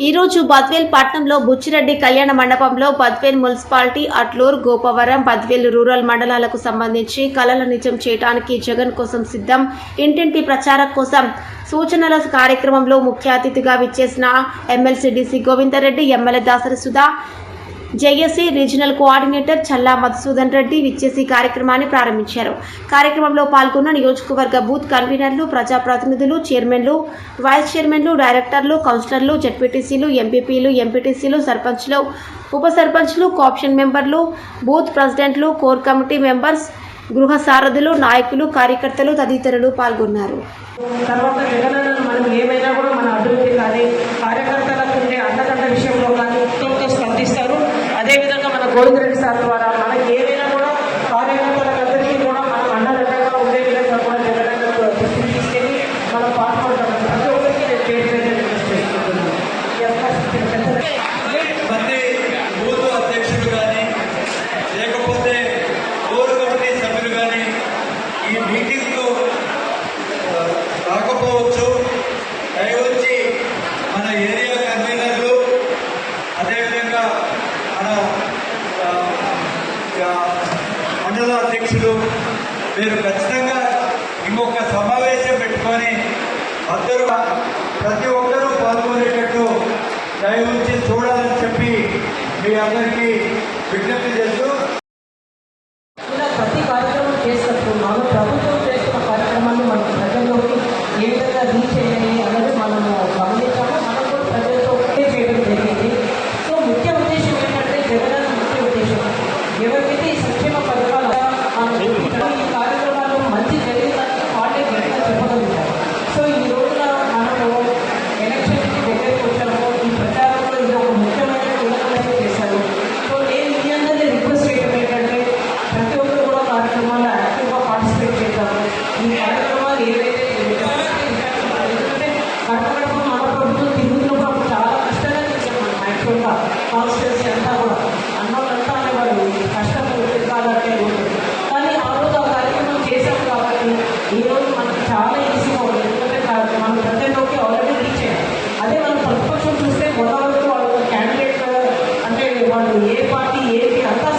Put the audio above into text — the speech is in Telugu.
ఈరోజు బద్వేల్ పట్నంలో బుచ్చిరెడ్డి కళ్యాణ మండపంలో బద్వేల్ మున్సిపాలిటీ అట్లూరు గోపవరం బద్వేల్ రూరల్ మండలాలకు సంబంధించి కళల నిజం చేయడానికి జగన్ కోసం సిద్ధం ఇంటింటి ప్రచారం కోసం సూచనల కార్యక్రమంలో ముఖ్య అతిథిగా విచ్చేసిన MLC DC Govindareddy MLA Dasari Sudha JAC regional coordinator Challa Madhusudan Reddy విచ్చేసి కార్యక్రమాన్ని ప్రారంభించారు. కార్యక్రమంలో పాల్గొన్న నియోజకవర్గ బూత్ కన్వీనర్లు ప్రజాప్రతినిధులు చైర్మన్లు వైస్ చైర్మన్లు డైరెక్టర్లు కౌన్సిలర్లు జడ్పీటీసీలు ఎంపీపీలు ఎంపీటీసీలు సర్పంచ్లు ఉప సర్పంచ్లు కాప్షన్ మెంబర్లు బూత్ ప్రెసిడెంట్లు కోర్ కమిటీ మెంబర్స్ గృహ సారథులు నాయకులు కార్యకర్తలు తదితరులు పాల్గొన్నారు తర్వాత జగనన్నను మనం ఏమైనా కూడా మన అభివృద్ధి కానీ కార్యకర్తలకు ఉండే అండదండ విషయంలో కానీ ఉత్తమంతో స్పందిస్తారు గోవింద రెడ్డి సార్ ద్వారా మనకి ఏదైనా కూడా కార్యకర్తలందరికీ కూడా మనం అండదండగా ఉండే విధంగా కూడా జగనన్న తీసుకెళ్ళి మనం పాల్గొంటాం ప్రతి ఒక్కరికి నేను పేరు పేరు రిక్వెస్ట్ చేసుకుంటున్నాను ఈ బూత్ అధ్యక్షుడు కానీ లేకపోతే కోర్ కమిటీ సభ్యులు కానీ ఈ మీటింగ్కు రాకపోవచ్చు దయవచ్చి మన ఏరియా కన్వీనర్లు అదేవిధంగా మన ఆ, ఆ, మండల అధ్యక్షులు మీరు ఖచ్చితంగా ఇంకొక సమావేశం పెట్టుకొని అందరూ ప్రతి ఒక్కరూ పాల్గొనేటట్టు దయవుంచి చూడాలని చెప్పి మీ అందరికీ ఈ కార్యక్రమాలు ఏవైతే కట్టుకడుపు ఆడకడుపు తిరుగుతున్నప్పుడు అప్పుడు చాలా కష్టంగా చేశాం మన. మైండ్ యొక్క కాన్స్టిట్యూన్సీ అంతా కూడా అన్నోళ్ళంతా అనేవాళ్ళు కష్టంగా కాదంటే కానీ ఆ రోజు ఆ కార్యక్రమం చేశాం కాబట్టి ఈ రోజు మనకు చాలా ఈజీగా ఉంది. ఎందుకంటే మనం ప్రతి ఒక్కరికి ఆల్రెడీ అదే మనం ప్రతిపక్షం చూస్తే మొదటి వాళ్ళు క్యాండిడేట్ అంటే వాళ్ళు ఏ పార్టీ ఏది అంతా